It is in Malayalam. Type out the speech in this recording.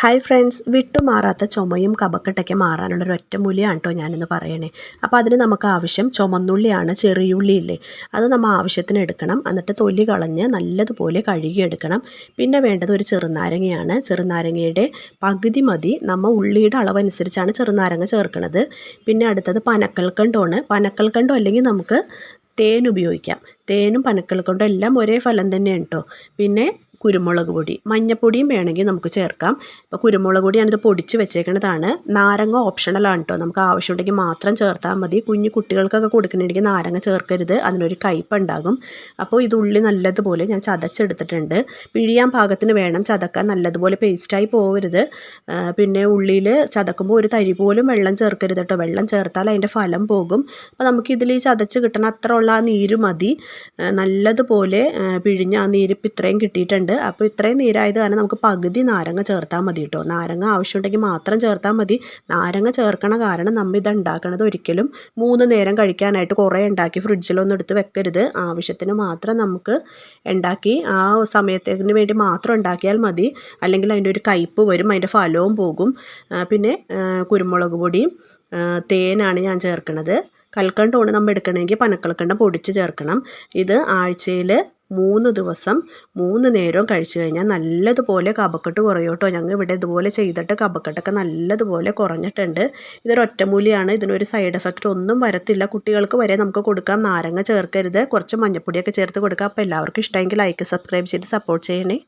ഹായ് ഫ്രണ്ട്സ് വിട്ടുമാറാത്ത ചുമയും കഫക്കെട്ടൊക്കെ മാറാനുള്ള ഒരു ഒറ്റമൂലിയാണ് കേട്ടോ ഞാനിന്ന് പറയണേ. അപ്പോൾ അതിന് നമുക്ക് ആവശ്യം ചുമന്നുള്ളിയാണ് ചെറിയുള്ളി ഇല്ലേ അത് നമ്മൾ ആവശ്യത്തിന് എടുക്കണം. എന്നിട്ട് തൊല്ലി കളഞ്ഞ് നല്ലതുപോലെ കഴുകിയെടുക്കണം. പിന്നെ വേണ്ടത് ഒരു ചെറുനാരങ്ങയാണ്. ചെറുനാരങ്ങയുടെ പകുതി മതി. നമ്മൾ ഉള്ളിയുടെ അളവനുസരിച്ചാണ് ചെറുനാരങ്ങ ചേർക്കുന്നത് പിന്നെ അടുത്തത് പനക്കൽക്കണ്ടമാണ് പനക്കൽക്കണ്ടം അല്ലെങ്കിൽ നമുക്ക് തേൻ ഉപയോഗിക്കാം. തേനും പനക്കൽക്കണ്ടും എല്ലാം ഒരേ ഫലം തന്നെയാണ് കേട്ടോ. പിന്നെ കുരുമുളക് പൊടി. മഞ്ഞപ്പൊടിയും വേണമെങ്കിൽ നമുക്ക് ചേർക്കാം. ഇപ്പോൾ കുരുമുളക് പൊടി ഞാനിത് പൊടിച്ച് വെച്ചേക്കുന്നതാണ് നാരങ്ങ ഓപ്ഷണലാണ് കേട്ടോ നമുക്ക് ആവശ്യമുണ്ടെങ്കിൽ മാത്രം ചേർത്താൽ മതി. കുഞ്ഞു കുട്ടികൾക്കൊക്കെ കൊടുക്കണമെങ്കിൽ നാരങ്ങ ചേർക്കരുത്. അതിനൊരു കയ്പ് ഉണ്ടാകും. അപ്പോൾ ഇത് ഉള്ളി നല്ലതുപോലെ ഞാൻ ചതച്ചെടുത്തിട്ടുണ്ട്. പിഴിയാൻ പാകത്തിന് വേണം. ചതക്കാൻ നല്ലതുപോലെ പേസ്റ്റായി പോകരുത് പിന്നെ ഉള്ളിയിൽ ചതക്കുമ്പോൾ ഒരു തരി പോലും വെള്ളം ചേർക്കരുത് കേട്ടോ വെള്ളം ചേർത്താൽ അതിന്റെ ഫലം പോകും. അപ്പോൾ നമുക്കിതിൽ ചതച്ച് കിട്ടണ അത്ര ഉള്ള ആ നീര് മതി. നല്ലതുപോലെ പിഴിഞ്ഞ് ആ നീരിപ്പോൾ ഇത്രയും കിട്ടിയിട്ടുണ്ട്. ഉണ്ട്. അപ്പോൾ ഇത്രയും നീരായത് കാരണം നമുക്ക് പകുതി നാരങ്ങ ചേർത്താൽ മതി കേട്ടോ. നാരങ്ങ ആവശ്യമുണ്ടെങ്കിൽ മാത്രം ചേർത്താൽ മതി. നാരങ്ങ ചേർക്കണ കാരണം നമ്മൾ ഇത് ഉണ്ടാക്കണത് ഒരിക്കലും മൂന്ന് നേരം കഴിക്കാനായിട്ട് കുറേ ഉണ്ടാക്കി ഫ്രിഡ്ജിലൊന്നും എടുത്ത് വെക്കരുത്. ആവശ്യത്തിന് മാത്രം നമുക്ക് ഉണ്ടാക്കി ആ സമയത്തേക്കിന് വേണ്ടി മാത്രം ഉണ്ടാക്കിയാൽ മതി. അല്ലെങ്കിൽ അതിന്റെ ഒരു കയ്പ്പ് വരും അതിന്റെ ഫലവും പോകും. പിന്നെ കുരുമുളക് പൊടിയും തേനാണ് ഞാൻ ചേർക്കുന്നത് കൽക്കണ്ടമാണ് നമ്മൾ എടുക്കണമെങ്കിൽ പനക്കൽക്കണ്ടം പൊടിച്ച് ചേർക്കണം. ഇത് ആഴ്ചയിൽ മൂന്ന് ദിവസം മൂന്ന് നേരവും കഴിച്ചു കഴിഞ്ഞാൽ നല്ലതുപോലെ കപക്കെട്ട് കുറയും കേട്ടോ. ഞങ്ങൾ ഇവിടെ ഇതുപോലെ ചെയ്തിട്ട് കപക്കെട്ടൊക്കെ നല്ലതുപോലെ കുറഞ്ഞിട്ടുണ്ട്. ഇതൊരു ഒറ്റമൂലിയാണ്. ഇതിനൊരു സൈഡ് എഫക്റ്റ് ഒന്നും വരത്തില്ല. കുട്ടികൾക്ക് വരെ നമുക്ക് കൊടുക്കാം. നാരങ്ങ ചേർക്കരുത്. കുറച്ച് മഞ്ഞപ്പൊടിയൊക്കെ ചേർത്ത് കൊടുക്കാം. അപ്പോൾ എല്ലാവർക്കും ഇഷ്ടമെങ്കിൽ ലൈക്ക് സബ്സ്ക്രൈബ് ചെയ്ത് സപ്പോർട്ട് ചെയ്യണേ.